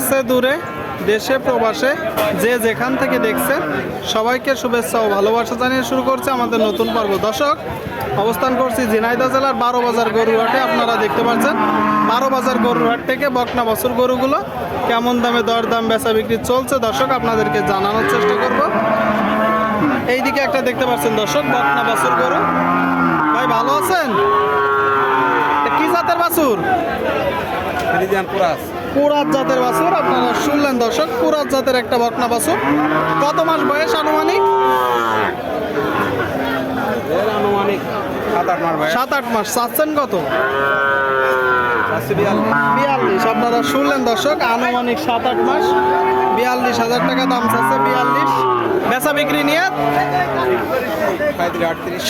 কাছে দূরে, দেশে, প্রবাসে, যে যেখান থেকে দেখছেন, সবাইকে শুভেচ্ছা ও ভালোবাসা জানিয়ে শুরু করছে আমাদের নতুন পর্ব। দর্শক, অবস্থান করছি ঝিনাইদহ জেলার বারো বাজার গরুহাটে আপনারা দেখতে পাচ্ছেন বারো বাজার গরুহাট থেকে বকনা বছর গরুগুলো কেমন দামে দর দাম বেচা বিক্রি চলছে? দর্শক, আপনাদেরকে জানানোর চেষ্টা করব। এইদিকে একটা দেখতে পাচ্ছেন দর্শক, বকনা বাছুর গরু। ভাই, ভালো আছেন? কি জাতের বাছুর? কুরাত জাতের বাছুর আপনারা শুনলেন দর্শক কুরাত জাতের একটা বকনা বাছুর। কত মাস বয়স আনুমানিক? সাত আট মাস চাচ্ছেন কত? বিয়াল্লিশ। আপনারা শুনলেন দর্শক আনুমানিক সাত আট মাস। বিয়াল্লিশ হাজার টাকা দাম চাচ্ছে বিয়াল্লিশ। বেচা বিক্রি নিয়ে?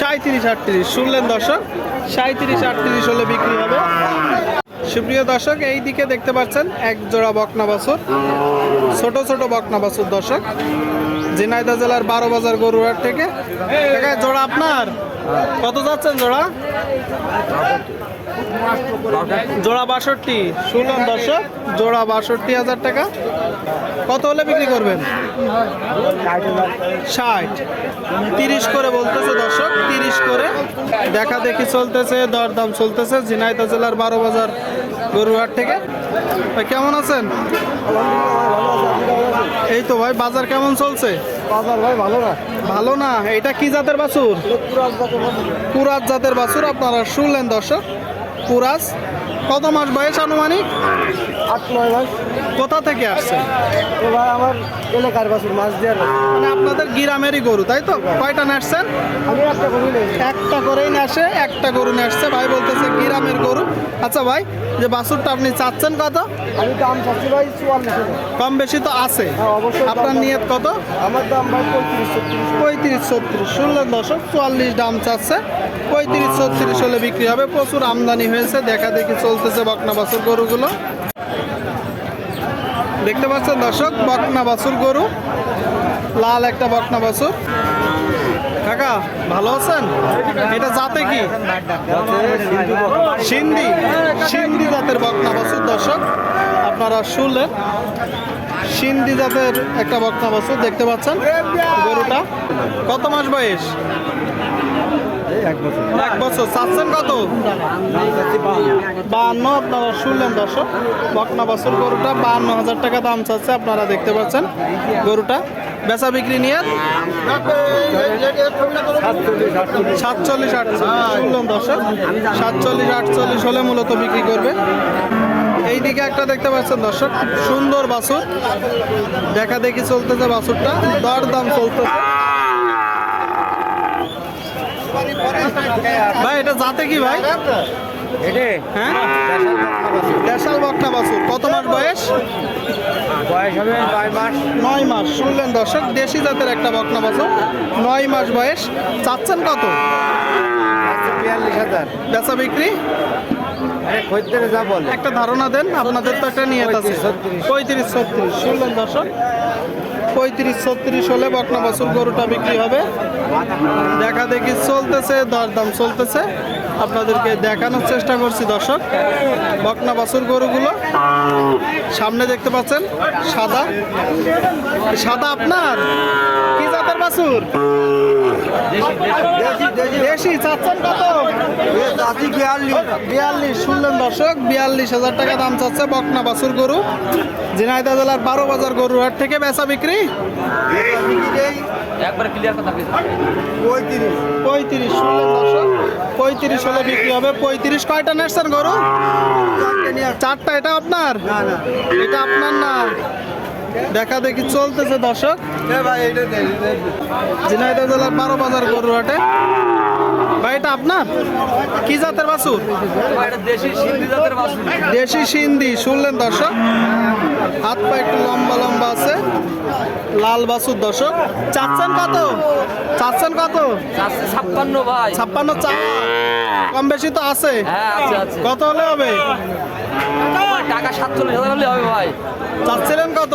সাঁত্রিশ আটত্রিশ শুনলেন দর্শক সাঁত্রিশ আটত্রিশ হলে বিক্রি হবে। সুপ্রিয় দর্শক, এই দিকে দেখতে পাচ্ছেন এক জোড়া বকনা বাছুর ছোট ছোট বকনা বাছুর দর্শক। ঝিনাইদা জেলার বারো বাজার গরুহাট থেকে। জোড়া আপনার? কত যাচ্ছেন জোড়া? জোড়া বাষট্টি। শুনলেন দর্শক জোড়া বাষট্টি হাজার টাকা। কত হলে বিক্রি করবেন? ষাট। তিরিশ করে বলতেছে দর্শক তিরিশ করে। দেখা দেখি চলতেছে দরদাম চলতেছে। ঝিনাইদহ জেলার বারো বাজার গরুহাট থেকে। ভাই কেমন আছেন? এই তো ভাই বাজার কেমন চলছে? বাজার ভাই ভালো না। ভালো না এটা কি জাতের বাছুর? কুরাজ জাতের বাছুর আপনারা শুনলেন দর্শক। কুরাজ কত মাস বয়স আনুমানিক? আট নয় মাস। কোথা থেকে আসছে? ভাই আমার এলাকার বাসুর মাছ দেওয়ার মানে আপনাদের গ্রামেরই গরু তাই তো? কয়টা নাচছেন আমি একটা নেই। একটা করেই নেসে একটা গরু নেসছে ভাই বলতেছে গ্রামের গরু। আচ্ছা ভাই যে বাছুরটা আপনি চাচ্ছেন কত? আমি দাম চাচ্ছি ভাই কম বেশি তো আছে। হ্যাঁ, অবশ্যই আপনার। নিয়ত কত? আমার দাম ভাই পঁয়ত্রিশ পঁয়ত্রিশ ছত্রিশ। শুনলেন দশক চুয়াল্লিশ দাম চাচ্ছে। পঁয়ত্রিশ ছত্রিশ হলে বিক্রি হবে। প্রচুর আমদানি হয়েছে। দেখা দেখি চলতেছে বকনা বাছুর গরুগুলো। দেখতে পাচ্ছেন দর্শক, বকনা বাছুর গরু। লাল একটা বকনা বাছুর। কাকা, ভালো আছেন? এটা জাতে কি? সিন্ধি। সিন্ধি জাতের বকনা বাছুর, দর্শক। আপনারা শুনলেন। সিন্ধি জাতের একটা বকনা বাছুর দেখতে পাচ্ছেন গরুটা। কত মাস বয়স? এক বছর। চাচ্ছেন কত? বাহান্ন আপনারা শুনলেন দর্শক বকনা বাছুর গরুটা বাহান্ন হাজার টাকা দাম চাচ্ছে, আপনারা দেখতে পাচ্ছেন গরুটা। বেচা বিক্রি নিয়ে সাতচল্লিশ আটচল্লিশ। শুনলাম দর্শক, সাতচল্লিশ আটচল্লিশ হলে মূলত বিক্রি করবে। এইদিকে একটা দেখতে পাচ্ছেন দর্শক সুন্দর বাছুর। দেখা দেখি চলতেছে বাছুরটা দর দাম চলতেছে। ভাই এটা জাতে কি ভাই? হ্যাঁ? দেশাল বকনা বাছুর। কত মাস বয়স? বয়স হবে নয় মাস। নয় মাস শুনলেন দর্শক দেশি জাতের একটা বকনা বাছুর। নয় মাস বয়স চাচ্ছেন কত? বিয়াল্লিশ হাজার। বেচা বিক্রি? খদ্দের যা বলে। একটা ধারণা দেন আপনাদের তো একটা নিয়ে আছে। পঁয়ত্রিশ, পঁয়ত্রিশ ছত্রিশ। শুনলেন দর্শক? পঁয়ত্রিশ, ছত্রিশ হলে বকনা বাছুর গরুটা বিক্রি হবে। দেখা দেখি চলতেছে, দরদাম চলতেছে। আপনাদেরকে দেখানোর চেষ্টা করছি দর্শক। বকনা বাছুর গরুগুলো সামনে দেখতে পাচ্ছেন, সাদা। সাদা আপনার? কি জাতের বাছুর? দেশি, চাচ্ছেন বিয়াল্লিশ দর্শক, বিয়াল্লিশ হাজার টাকা দাম চাচ্ছে বকনা বাছুর গরু। ঝিনাইদহ জেলার বারো বাজার গরুর হাট থেকে বেচা বিক্রি। পঁয়ত্রিশ। পঁয়ত্রিশ শুনলেন দর্শক পঁয়ত্রিশ হলে বিক্রি হবে। পঁয়ত্রিশ কয়টা নেটছেন গরু? চারটা এটা আপনার? না না। এটা আপনার না? দেখা দেখি চলতেছে দর্শক। ঝিনাইদহ জেলার বারো বাজার গরুর হাটে। ভাই এটা আপনার? কি জাতের বাছুর? দেশি সিন্ধি শুনলেন দর্শক? হাত পা একটু লম্বা লম্বা আছে। লাল বাছুর দর্শক। চাচ্ছেন কত? চাচ্ছেন কত? ছাপ্পান্ন ভাই। ছাপ্পান্ন চা কম বেশি তো আছে। হ্যাঁ আছে কত হলে হবে? টাকা সাতচল্লিশ হাজার হলে হবে ভাই। চাচ্ছিলেন কত?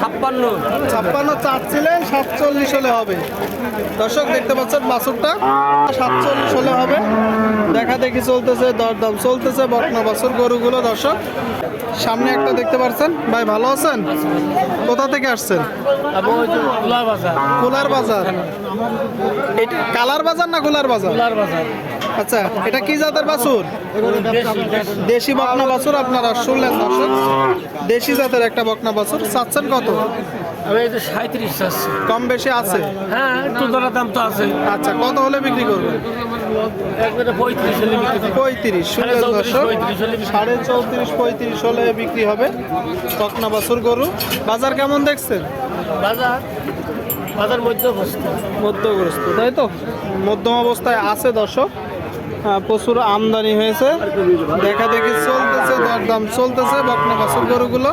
ছাপ্পান্ন। ছাপ্পান্ন চাচ্ছিলেন সাতচল্লিশ হলে হবে। দর্শক দেখতে পাচ্ছেন বাছুরটা। সাতচল্লিশ হলে হবে। দেখা দেখি চলতেছে দরদাম চলতেছে বকনা বাছুর গরুগুলো দর্শক। সামনে একটা দেখতে পাচ্ছেন। ভাই ভালো আছেন? কোথা থেকে আসছেন? কুলার বাজার। এটা কালার বাজার না কুলার বাজার। আচ্ছা এটা কি জাতের বাছুর? দেশি বকনা বাছুর আপনারা শুনলেন দর্শক। দেশি জাতের একটা বকনা বাছুর চাচ্ছেন কত? আমি এই সাঁত্রিশ কম বেশি আছে? হ্যাঁ একটু দরের দাম তো আছে। আচ্ছা কত হলে বিক্রি করবেন? পঁয়ত্রিশ শুনলেন সাড়ে দর্শক? চৌত্রিশ, পঁয়ত্রিশ হলে বিক্রি সাড়ে চৌত্রিশ পঁয়ত্রিশ হলে বিক্রি হবে বকনা বাছুর গরু। বাজার কেমন দেখছেন? বাজার বাজার মধ্যে মধ্যগ্রস্ত তাই তো? মধ্যম অবস্থায় আছে দর্শক। প্রচুর আমদানি হয়েছে। দেখা দেখি চলতেছে দরদাম চলতেছে বকনা বাছুর গরুগুলো।